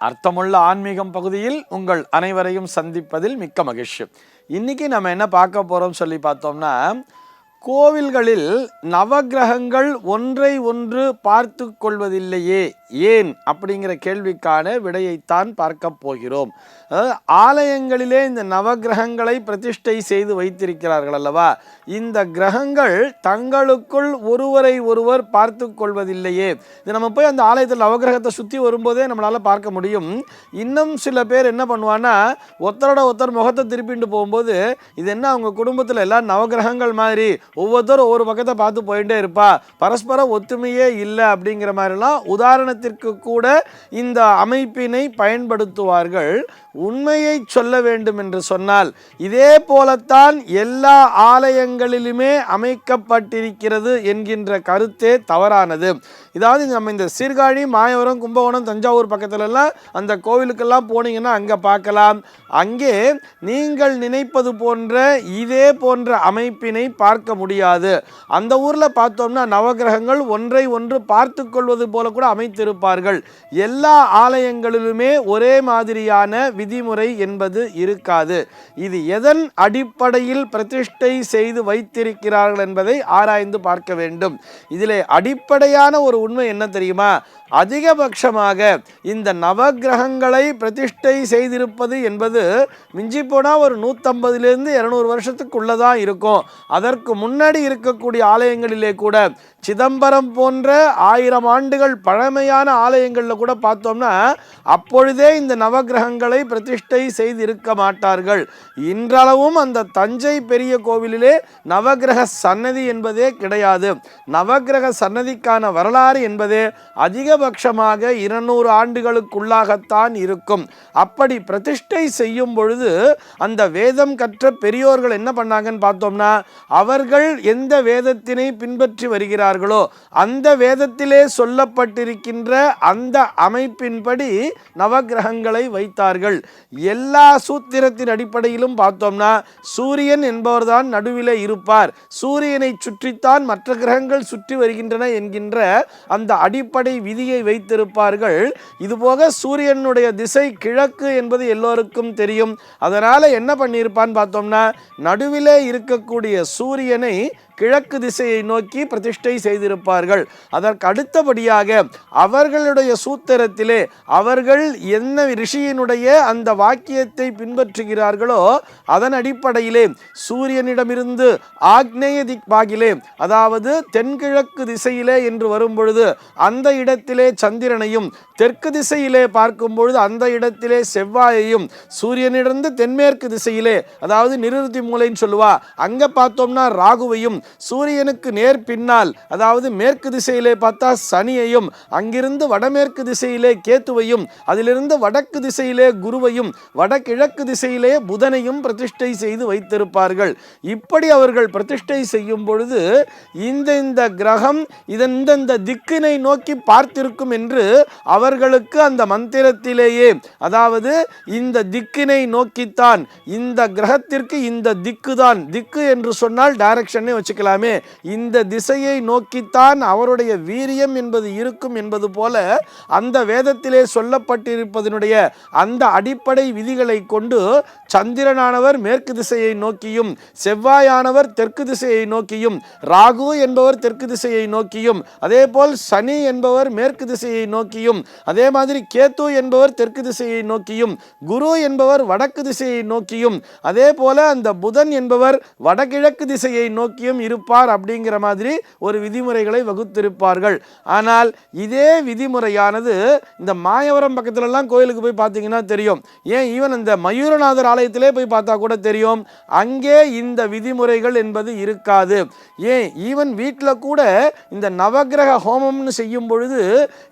அர்த்தமுள்ள ஆன்மீகம் பகுதியில் உங்கள் அனைவரையும் சந்திப்பதில் மிக்க மகிழ்ச்சி. இன்னைக்கு நம்ம என்ன பார்க்க போறோம் சொல்லி பார்த்தோம்னா கோவில்களில் நவக்கிரகங்கள் ஒன்றை ஒன்று பார்த்து கொள்வதில்லையே ஏன்? அப்படிங்கிற கேள்விக்கான விடையைத்தான் பார்க்க போகிறோம். அதாவது ஆலயங்களிலே இந்த நவக்கிரகங்களை பிரதிஷ்டை செய்து வைத்திருக்கிறார்கள் அல்லவா? இந்த கிரகங்கள் தங்களுக்குள் ஒருவரை ஒருவர் பார்த்து கொள்வதில்லையே. இது நம்ம போய் அந்த ஆலயத்தில் நவகிரகத்தை சுற்றி வரும்போதே நம்மளால் பார்க்க முடியும். இன்னும் சில பேர் என்ன பண்ணுவான்னா ஒருத்தரோட ஒருத்தர் முகத்தை திருப்பிட்டு போகும்போது இது என்ன அவங்க குடும்பத்தில் எல்லாம் நவக்கிரகங்கள் மாதிரி ஒவ்வொருத்தரும் ஒவ்வொரு பக்கத்தை பார்த்து போயிட்டே இருப்பா. பரஸ்பர ஒத்துமையே இல்லை அப்படிங்கிற மாதிரிலாம் உதாரணத்திற்கு கூட இந்த அமைப்பினை பயன்படுத்துவார்கள். உண்மையை சொல்ல வேண்டும் என்று சொன்னால் இதே போலத்தான் எல்லா ஆலயங்களிலுமே அமைக்கப்பட்டிருக்கிறது என்கின்ற கருத்தே தவறானது. இதாவது நம்ம இந்த சீர்காழி மாயவரம் கும்பகோணம் தஞ்சாவூர் பக்கத்துலலாம் அந்த கோவிலுக்கெல்லாம் போனீங்கன்னா அங்கே பார்க்கலாம். அங்கே நீங்கள் நினைப்பது போன்ற இதே போன்ற அமைப்பினை பார்க்க முடியாது. அந்த ஊரில் பார்த்தோம்னா நவக்கிரகங்கள் ஒன்றை ஒன்று பார்த்து கொள்வது போல கூட அமைத்திருப்பார்கள். எல்லா ஆலயங்களிலுமே ஒரே மாதிரியான விதிமுறை என்பது இருக்காது. இது எதன் அடிப்படையில் பிரதிஷ்டை செய்து வைத்திருக்கிறார்கள் என்பதை ஆராய்ந்து பார்க்க வேண்டும். இதிலே அடிப்படையான ஒரு உண்மை என்ன தெரியுமா? அதிகபட்சமாக இந்த நவக்கிரகங்களை பிரதிஷ்டை செய்திருப்பது என்பது மிஞ்சி போனால் ஒரு நூற்றம்பதுலேருந்து இரநூறு வருஷத்துக்குள்ளே தான் இருக்கும். அதற்கு முன்னாடி இருக்கக்கூடிய ஆலயங்களிலே கூட சிதம்பரம் போன்ற ஆயிரம் ஆண்டுகள் பழமையான ஆலயங்களில் கூட பார்த்தோம்னா அப்பொழுதே இந்த நவக்கிரகங்களை பிரதிஷ்டை செய்திருக்க மாட்டார்கள். இன்றளவும் அந்த தஞ்சை பெரிய கோவிலிலே நவக்கிரக சன்னதி என்பதே கிடையாது. நவக்கிரக சன்னதிக்கான வரலாறு என்பதே அதிக அதிகபட்சமாக இருநூறு ஆண்டுகளுக்குள்ளாகத்தான் இருக்கும். அப்படி பிரதிஷ்டை செய்யும் பொழுது அந்த வேதம் கற்ற பெரியோர்கள் என்ன பண்ணாங்கன்னு பார்த்தோம்னா அவர்கள் எந்த வேதத்தினை பின்பற்றி வருகிறார்களோ அந்த வேதத்திலே சொல்லப்பட்டிருக்கின்ற அந்த அமைப்பின்படி நவகிரகங்களை வைத்தார்கள். எல்லா சூத்திரத்தின் அடிப்படையிலும் பார்த்தோம்னா சூரியன் என்பவர்தான் நடுவிலே இருப்பார். சூரியனை சுற்றித்தான் மற்ற கிரகங்கள் சுற்றி வருகின்றன என்கின்ற அந்த அடிப்படை விதியை வைத்திருப்பார்கள். இதுபோக சூரியனுடைய திசை கிழக்கு என்பது எல்லோருக்கும் தெரியும். அதனால் என்ன பண்ணியிருப்பான்னு பார்த்தோம்னா நடுவிலே இருக்கக்கூடிய சூரியனை கிழக்கு திசையை நோக்கி பிரதிஷ்டை செய்திருப்பார்கள். அதற்கு அடுத்தபடியாக அவர்களுடைய சூத்திரத்திலே அவர்கள் என்ன ரிஷியினுடைய அந்த வாக்கியத்தை பின்பற்றுகிறார்களோ அதன் அடிப்படையிலே சூரியனிடமிருந்து ஆக்னேய திக்பாகிலே அதாவது தென்கிழக்கு திசையிலே என்று வரும்பொழுது அந்த இடத்திலே சந்திரனையும் தெற்கு திசையிலே பார்க்கும் பொழுது அந்த இடத்திலே செவ்வாயையும் சூரியனிடந்து தென்மேற்கு திசையிலே அதாவது நிருத்தி மூலைன்னு சொல்லுவா அங்க பார்த்தோம்னா ராகுவையும் சூரியனுக்கு நேர் பின்னால் அதாவது மேற்கு திசையிலே பார்த்தா சனியையும் அங்கிருந்து வடமேற்கு திசையிலே கேத்துவையும் அதிலிருந்து வடக்கு திசையிலே குருவையும் வடகிழக்கு திசையிலே புதனையும் பிரதிஷ்டை செய்து வைத்திருப்பார்கள். இப்படி அவர்கள் பிரதிஷ்டை செய்யும் பொழுது இந்த இந்த கிரகம் இதந்தந்த திக்கினை நோக்கி பார்த்திருக்கும் என்று அவர்களுக்கு அந்த மந்திரத்திலேயே அதாவது இந்த திக்கினை நோக்கித்தான் இந்த கிரகத்திற்கு இந்த திக்கு தான் திக்கு என்று சொன்னால் டைரக்ஷனே வச்சுக்கலாமே இந்த திசையை நோக்கித்தான் அவருடைய வீரியம் என்பது இருக்கும் என்பது போல அந்த வேதத்திலே சொல்லப்பட்டிருப்பதனுடைய அந்த அடிப்படை விதிகளை கொண்டு சந்திரனானவர் மேற்கு திசையை நோக்கியும் செவ்வாயானவர் தெற்கு திசையை நோக்கியும் ராகு என்பவர் தெற்கு திசையை நோக்கியும் அதே போல் சனி என்பவர் மேற்கு திசையை நோக்கியும் அதே மாதிரி கேத்து என்பவர் தெற்கு திசையை நோக்கியும் குரு என்பவர் வடக்கு திசையை நோக்கியும் அதே போல அந்த புதன் என்பவர் வடகிழக்கு திசையை நோக்கியும் இருப்பார் அப்படிங்கிற மாதிரி ஒரு விதிமுறைகளை வகுத்திருப்பார்கள். ஆனால் இதே விதிமுறையானது இந்த மாயவரம் பக்கத்துலலாம் கோயிலுக்கு போய் பார்த்தீங்கன்னா தெரியும். ஏன் ஈவன் இந்த மயூரநாதர் ஆலயத்திலே போய் பார்த்தா கூட தெரியும். அங்கே இந்த விதிமுறைகள் என்பது இருக்காது. ஏன்? ஈவன் வீட்டில் கூட இந்த நவகிரக ஹோமம்னு செய்யும் பொழுது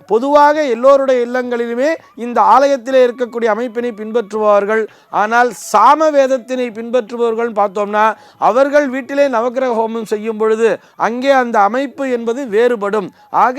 பொதுவாக எல்லோருடைய இல்லங்களிலுமே இந்த ஆலயத்திலே இருக்கக்கூடிய அமைப்பினை பின்பற்றுபவர்கள் ஆனால் சாம வேதத்தினை பின்பற்றுபவர்கள் பார்த்தோம்னா அவர்கள் வீட்டிலே நவகிரக ஹோமம் செய்யும் பொழுது அங்கே அந்த அமைப்பு என்பது வேறுபடும். ஆக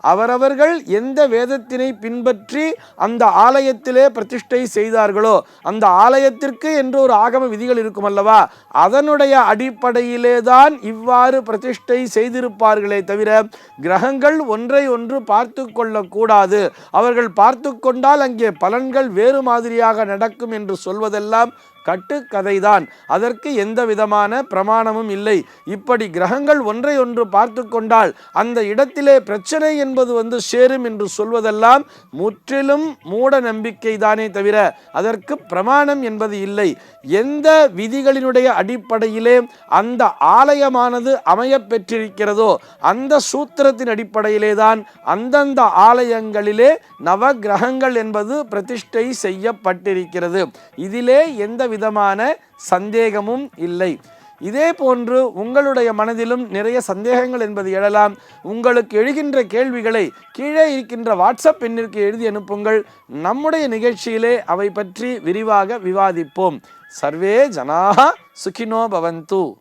அவரவர்கள் எந்த வேதத்தினை பின்பற்றி அந்த ஆலயத்திலே பிரதிஷ்டை செய்தார்களோ அந்த ஆலயத்திற்கு என்று ஒரு ஆகம விதிகள் இருக்கும் அல்லவா அதனுடைய அடிப்படையிலே தான் இவ்வாறு பிரதிஷ்டை செய்திருப்பார்களே தவிர கிரகங்கள் ஒன்றை ஒன்று பார்த்து கொள்ளக்கூடாது. அவர்கள் பார்த்து கொண்டால் அங்கே பலன்கள் வேறு மாதிரியாக நடக்கும் என்று சொல்வதெல்லாம் கட்டுக்கதைதான். அதற்கு எந்த விதமான பிரமாணமும் இல்லை. இப்படி கிரகங்கள் ஒன்றை ஒன்று பார்த்து கொண்டால் அந்த இடத்திலே பிரச்சனை என்பது வந்து சேரும் என்று சொல்வதெல்லாம் முற்றிலும் மூட நம்பிக்கை தானே தவிர அதற்கு பிரமாணம் என்பது இல்லை. எந்த விதிகளினுடைய அடிப்படையிலே அந்த ஆலயமானது அமையப்பெற்றிருக்கிறதோ அந்த சூத்திரத்தின் அடிப்படையிலே தான் அந்தந்த ஆலயங்களிலே நவ கிரகங்கள் என்பது பிரதிஷ்டை செய்யப்பட்டிருக்கிறது. இதிலே எந்த விதமான சந்தேகமும் இல்லை. இதே போன்று உங்களுடைய மனதிலும் நிறைய சந்தேகங்கள் என்பது எழலாம். உங்களுக்கு எழுகின்ற கேள்விகளை கீழே இருக்கின்ற வாட்ஸ்அப் எண்ணிற்கு எழுதி அனுப்புங்கள். நம்முடைய நிகழ்ச்சியிலே அவை பற்றி விரிவாக விவாதிப்போம். சர்வே ஜனாக சுகினோ பவந்து.